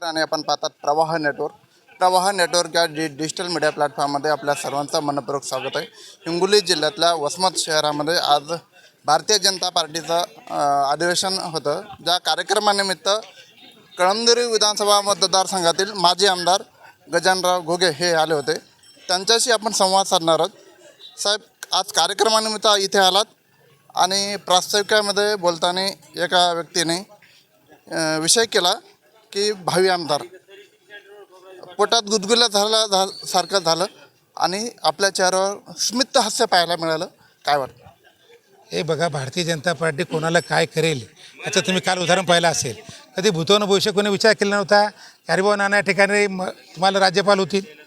नमस्कार आणि आपण पाहतात प्रवाह नेटवर्क. प्रवाह नेटवर्क या डि डिजिटल मीडिया प्लॅटफॉर्ममध्ये आपल्या सर्वांचं मनपूर्वक स्वागत आहे. हिंगोली जिल्ह्यातल्या वसमत शहरामध्ये आज भारतीय जनता पार्टीचं अधिवेशन होतं. ज्या कार्यक्रमानिमित्त कळमदुरी विधानसभा मतदारसंघातील माजी आमदार गजानराव घोगे हे आले होते. त्यांच्याशी आपण संवाद साधणार आहोत. साहेब आज कार्यक्रमानिमित्त इथे आलात आणि प्रास्ताविकामध्ये बोलताना एका व्यक्तीने विषय केला. की भावी आमदार. पोटात गुदगुल्या झाला झा सारखं झालं आणि आपल्या चेहऱ्यावर स्मित हास्य पाहायला मिळालं. काय वाटतं? हे बघा भारतीय जनता पार्टी कोणाला काय करेल? याचं तुम्ही काल उदाहरण पाहिलं असेल. कधी भूतोन भविष्य कोणी विचार केला नव्हता? की अरे नाना या ठिकाणी म तुम्हाला राज्यपाल होतील.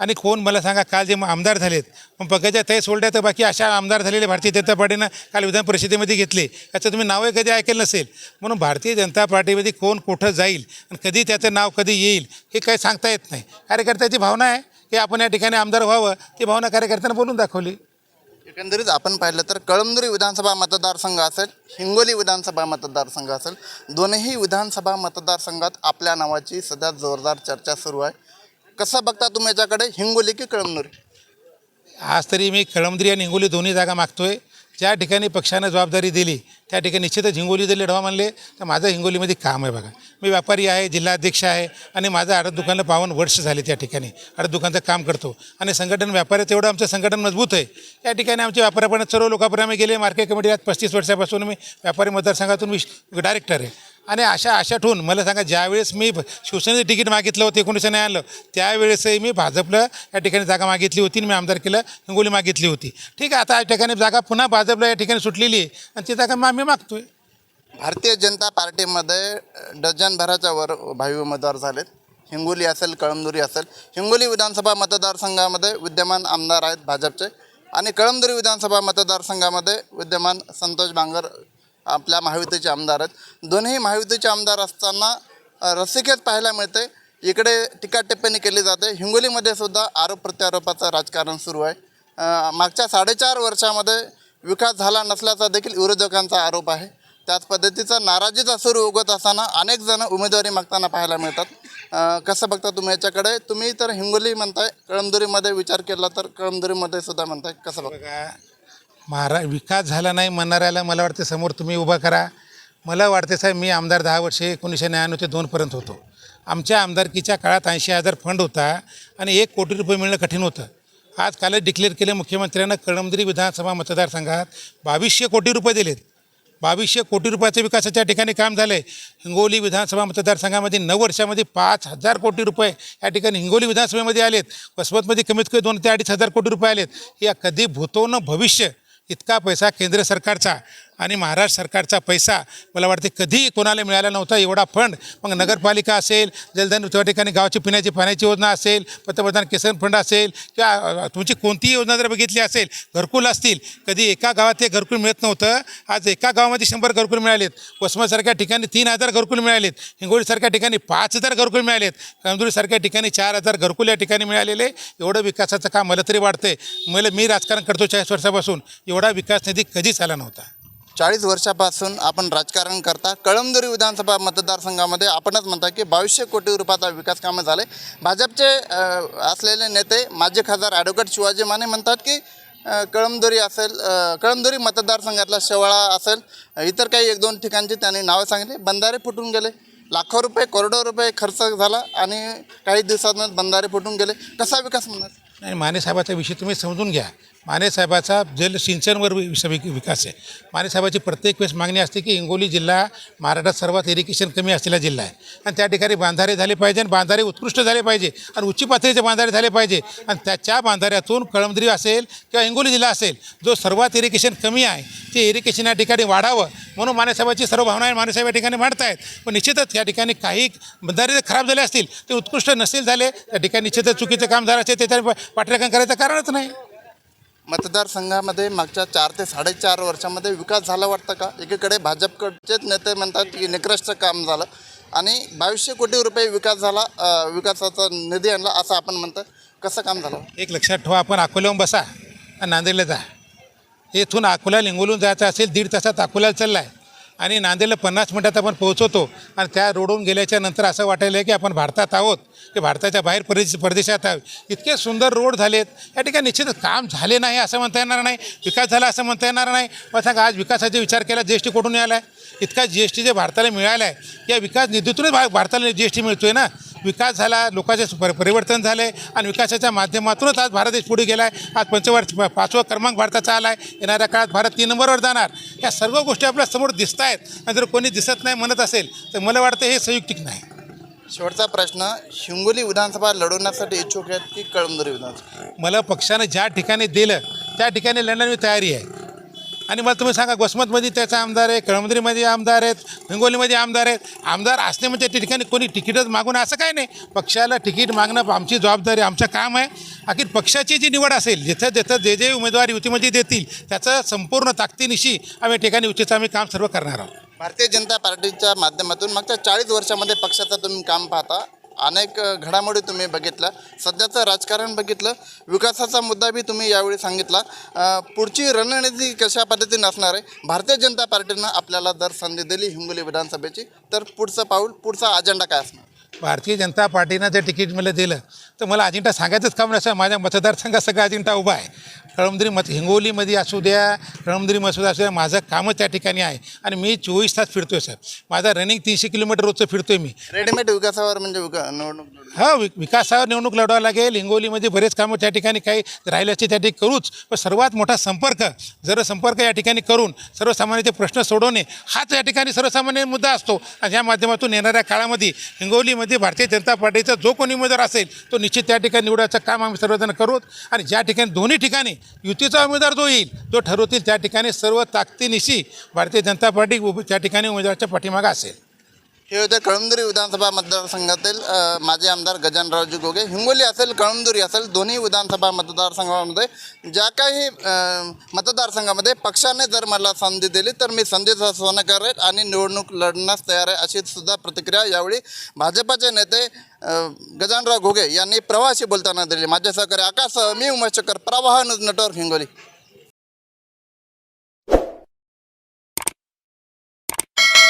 आणि कोण मला सांगा काल जे आमदार झालेत मग बघायच्या तय सोडल्या तर बाकी अशा आमदार झालेले भारतीय जनता पार्टीनं काल विधान परिषदेमध्ये घेतले. याचं तुम्ही नावही कधी ऐकलं नसेल. म्हणून भारतीय जनता पार्टीमध्ये कोण कुठं जाईल आणि कधी त्याचं नाव कधी येईल हे काही सांगता येत नाही. कार्यकर्त्याची भावना आहे की आपण या ठिकाणी आमदार व्हावं ती भावना कार्यकर्त्यांना बोलून दाखवली. एकंदरीत आपण पाहिलं तर कळमनुरी विधानसभा मतदारसंघ असेल हिंगोली विधानसभा मतदारसंघ असेल दोन्ही विधानसभा मतदारसंघात आपल्या नावाची सध्या जोरदार चर्चा सुरू आहे. कसं बघता तुम्ही याच्याकडे? हिंगोली की कळमनुरी? आज तरी मी कळमदरी आणि हिंगोली दोन्ही जागा मागतोय. ज्या ठिकाणी पक्षानं जबाबदारी दिली त्या ठिकाणी निश्चितच हिंगोली जर लढवा मानले तर माझं हिंगोलीमध्ये काम आहे बघा. मी व्यापारी आहे जिल्हाध्यक्ष आहे आणि माझं आडत दुकानला पावन वर्ष झाले त्या ठिकाणी. आडत दुकानचं काम करतो. आणि संघटन व्यापाऱ्याचं एवढं आमचं संघटन मजबूत आहे. या ठिकाणी आमच्या व्यापाऱ्यापर्यंत सर्व लोकांपर्यंत आम्ही गेले. मार्केट कमिटी आहेत पस्तीस वर्षापासून मी व्यापारी मतदारसंघातून मी डायरेक्टर आहे. आणि अशा आशा ठेवून मला सांगा ज्यावेळेस मी शिवसेनेचं तिकीट मागितलं होतं एकोणीसशे नाही आलं त्यावेळेसही मी भाजपला या ठिकाणी जागा मागितली होती आणि मी आमदार केलं हिंगोली मागितली होती. ठीक आहे आता या ठिकाणी जागा पुन्हा भाजपला या ठिकाणी सुटलेली आहे आणि ती जागा मग आम्ही मागतोय. भारतीय जनता पार्टीमध्ये डझनभराच्या वर भावी उमेदवार झालेत. हिंगोली असेल कळमदुरी असेल हिंगोली विधानसभा मतदारसंघामध्ये विद्यमान आमदार आहेत भाजपचे आणि कळमदुरी विधानसभा मतदारसंघामध्ये विद्यमान संतोष बांगर आपल्या महायुतीचे आमदार आहेत. दोन्ही महायुतीचे आमदार असताना रसिकेत पाहायला मिळते इकडे टीका टिप्पणी केली जाते. हिंगोलीमध्ये सुद्धा आरोप प्रत्यारोपाचं राजकारण सुरू आहे. मागच्या साडेचार वर्षामध्ये विकास झाला नसल्याचा देखील विरोधकांचा आरोप आहे. त्याच पद्धतीचा नाराजीचा सूर उगवत असताना अनेक जण उमेदवारी मागताना पाहायला मिळतात. कसं बघता तुम्ही याच्याकडे? तुम्ही तर हिंगोली म्हणताय कळमदुरीमध्ये विचार केला तर कळमदुरीमध्ये सुद्धा म्हणताय. कसं बघा महारा विकास झाला नाही म्हणणाऱ्याला मला वाटते समोर तुम्ही उभा करा. मला वाटते साहेब मी आमदार दहा वर्षे एकोणीसशे नव्याण्णव ते दोनपर्यंत होतो. आमच्या आमदारकीच्या काळात ऐंशी हजार फंड होता आणि एक कोटी रुपये मिळणं कठीण होतं. आज कालच डिक्लेअर केले मुख्यमंत्र्यांना कळमदरी विधानसभा मतदारसंघात बावीसशे कोटी रुपये दिलेत. बावीसशे कोटी रुपयाचं विकासाच्या ठिकाणी काम झालं आहे हिंगोली विधानसभा मतदारसंघामध्ये नऊ वर्षामध्ये पाच हजार कोटी रुपये या ठिकाणी हिंगोली विधानसभेमध्ये आलेत. वसमतमध्ये कमीत कमी दोन ते अडीच हजार कोटी रुपये आलेत. या कधी भूतो भविष्य. इतका पैसा केंद्र सरकारचा आणि महाराष्ट्र सरकारचा पैसा मला वाटते कधी कोणाला मिळाला नव्हता एवढा फंड मग नगरपालिका असेल जलधन त्या ठिकाणी गावाची पिण्याची पाण्याची योजना असेल पंतप्रधान किसान फंड असेल किंवा तुमची कोणतीही योजना जर बघितली असेल घरकुल असतील कधी एका गावात ते घरकुल मिळत नव्हतं. आज एका गावामध्ये शंभर घरकुल मिळालेत. वसमतसारख्या ठिकाणी तीन हजार घरकुल मिळालेत. हिंगोलीसारख्या ठिकाणी पाच हजार घरकुल मिळालेत. कमजोरीसारख्या ठिकाणी चार हजार घरकुल या ठिकाणी मिळालेले. एवढं विकासाचं काम मला तरी वाटतंय. मला मी राजकारण करतो चाळीस वर्षापासून. एवढा विकास निधी कधीच आला नव्हता. चाळीस वर्षापासून आपण राजकारण करता. कळमदुरी विधानसभा मतदारसंघामध्ये आपणच म्हणता की बावीसशे कोटी रुपयाचा विकास कामं झाले. भाजपचे असलेले नेते माजी खासदार ॲडव्होकेट शिवाजी माने म्हणतात की कळमदुरी असेल कळमदुरी मतदारसंघातला शेवाळा असेल. इतर काही एक दोन ठिकाणची त्यांनी नावं सांगितली. बंधारे फुटून गेले. लाखो रुपये करोडो रुपये खर्च झाला आणि काही दिवसांत बंधारे फुटून गेले. कसा विकास म्हणणार नाही माने साहेबाचा विषय तुम्ही समजून घ्या. मानेसाहेबाचा जल सिंचनवर वि- विकास आहे. मानेसाहेबाची प्रत्येक वेळेस मागणी असते की हिंगोली जिल्हा महाराष्ट्रात सर्वात इरिगेशन कमी असलेला जिल्हा आहे. आणि त्या ठिकाणी बांधारे झाले पाहिजे आणि बांधारे उत्कृष्ट झाले पाहिजे आणि उच्च पातळीचे बांधारे झाले पाहिजे. आणि त्याच्या बांधाऱ्यातून कळमद्री असेल किंवा हिंगोली जिल्हा असेल जो सर्वात इरिगेशन कमी आहे ते इरिगेशन या ठिकाणी वाढावं म्हणून मानेसाहेबाची सर्व भावना आहे मानेसाहेब या ठिकाणी मांडतायत पण निश्चितच या ठिकाणी काही बंधारे जर खराब झाले असतील ते उत्कृष्ट नसेल झाले त्या ठिकाणी निश्चितच चुकीचं काम झालं असेल त्याच्या पाठराखण करायचं कारणच नाही. मतदारसंघामध्ये मागच्या चार ते साडेचार वर्षामध्ये विकास झाला वाटतं का? एकीकडे भाजपकडचेच नेते म्हणतात की निकृष्ट काम झालं आणि बावीसशे कोटी रुपये विकास झाला विकासाचा निधी आणला असं आपण म्हणतो. कसं काम झालं? एक लक्षात ठेवा आपण अकोल्याहून बसा नांदेडला जा. येथून अकोला लिंगोलून जायचं असेल दीड तासात अकोल्याला चालला आहे आणि नांदेडला पन्नास मिनटात आपण पोहोचवतो. आणि त्या रोडून गेल्याच्यानंतर असं वाटायला की आपण भारतात आहोत. की भारताच्या बाहेर परदेश परदेशात आहोत. इतके सुंदर रोड झालेत. या ठिकाणी निश्चितच काम झाले नाही असं म्हणता येणार नाही. विकास झाला असं म्हणता येणार नाही. मग सांगा आज विकासाचा विचार केला जी एस टी कुठून आला आहे इतका जी एस टी जे भारताला मिळाला आहे या विकास निधीतूनच भा भारताला जी एस टी मिळतो आहे ना? विकास झाला लोकांचे पर परिवर्तन झालं आहे आणि विकासाच्या माध्यमातूनच आज भारत देश पुढे गेला आहे आज पंचवर्ष पाचवा क्रमांक भारताचा आला आहे येणाऱ्या काळात भारत तीन नंबरवर जाणार. या सर्व गोष्टी आपल्यासमोर दिसत आहेत आणि जर कोणी दिसत नाही म्हणत असेल तर मला वाटतं हे संयुक्तिक नाही. शेवटचा प्रश्न हिंगोली विधानसभा लढवण्यासाठी इच्छुक आहेत की कळमनुरी विधानसभा? मला पक्षानं ज्या ठिकाणी दिलं त्या ठिकाणी लढण्याची तयारी आहे. आणि मला तुम्ही सांगा वसमतमध्ये त्याचा आमदार आहे कळमनुरीमध्ये आमदार आहेत हिंगोलीमध्ये आमदार आहेत. आमदार असणे म्हणजे त्या ठिकाणी कोणी तिकीटच मागून असं काय नाही. पक्षाला तिकीट मागणं आमची जबाबदारी आमचं काम आहे. अखेर पक्षाची जी निवड असेल जिथं जिथं जे जे उमेदवार युतीमध्ये देतील त्याचं संपूर्ण ताकदीनिशी आम्ही ठिकाणी युतीचं आम्ही काम सर्व करणार आहोत. भारतीय जनता पार्टीच्या माध्यमातून मागच्या चाळीस वर्षामध्ये पक्षाचं तुम्ही काम पाहता. अनेक घडामोडी तुम्ही बघितल्या. सध्याचं राजकारण बघितलं विकासाचा मुद्दा बी तुम्ही यावेळी सांगितला. पुढची रणनीती कशा पद्धतीने असणार आहे? भारतीय जनता पार्टीनं आपल्याला जर संधी दिली हिंगोली विधानसभेची. तर पुढचं पाऊल पुढचा अजेंडा काय असणार? भारतीय जनता पार्टीनं जर तिकीट मला दिलं तर मला अजिंठा सांगायचंच काम नसतं. माझ्या मतदारसंघात सगळा अजिंठा उभा आहे. कळमदरी मत हिंगोलीमध्ये असू द्या कळमदरी मसूद असू द्या माझं कामच त्या ठिकाणी आहे. आणि मी चोवीस तास फिरतोय सर माझा रनिंग तीनशे किलोमीटर रोजचं फिरतोय मी. रेडीमेड विकासावर म्हणजे विका निवडणूक. हा वि विकासावर निवडणूक लढवावं लागेल. हिंगोलीमध्ये बरेच कामं त्या ठिकाणी काही राहिले असते त्या ठिकाणी करूच. पण सर्वात मोठा संपर्क जर संपर्क या ठिकाणी करून सर्वसामान्यांचे प्रश्न सोडवणे हाच या ठिकाणी सर्वसामान्य मुद्दा असतो. आणि या माध्यमातून येणाऱ्या काळामध्ये हिंगोलीमध्ये भारतीय जनता पार्टीचा जो कोणी उमेदवार असेल तो निश्चित त्या ठिकाणी निवडायचं काम आम्ही सर्वजण करूत आणि ज्या ठिकाणी दोन्ही ठिकाणी युतीचा उमेदवार जो येईल तो ठरवतील त्या ठिकाणी सर्व ताकदीनिशी भारतीय जनता पार्टी त्या ठिकाणी उमेदवाराच्या पाठीमागा असेल. हे होते कळमदुरी विधानसभा मतदारसंघातील माजी आमदार गजानरावजी गोगे. हिंगोली असेल कळमदुरी असेल दोन्ही विधानसभा मतदारसंघामध्ये ज्या काही मतदारसंघामध्ये पक्षाने जर मला संधी दिली तर मी संधी सोनं करेल आणि निवडणूक लढण्यास तयार आहे अशी सुद्धा प्रतिक्रिया यावेळी भाजपाचे नेते गजानराव घोगे यांनी प्रवाशी बोलताना दिली. माझे सहकारी आकाश मी उमेश चक्कर प्रवाह न्यूज नेटवर्क हिंगोली.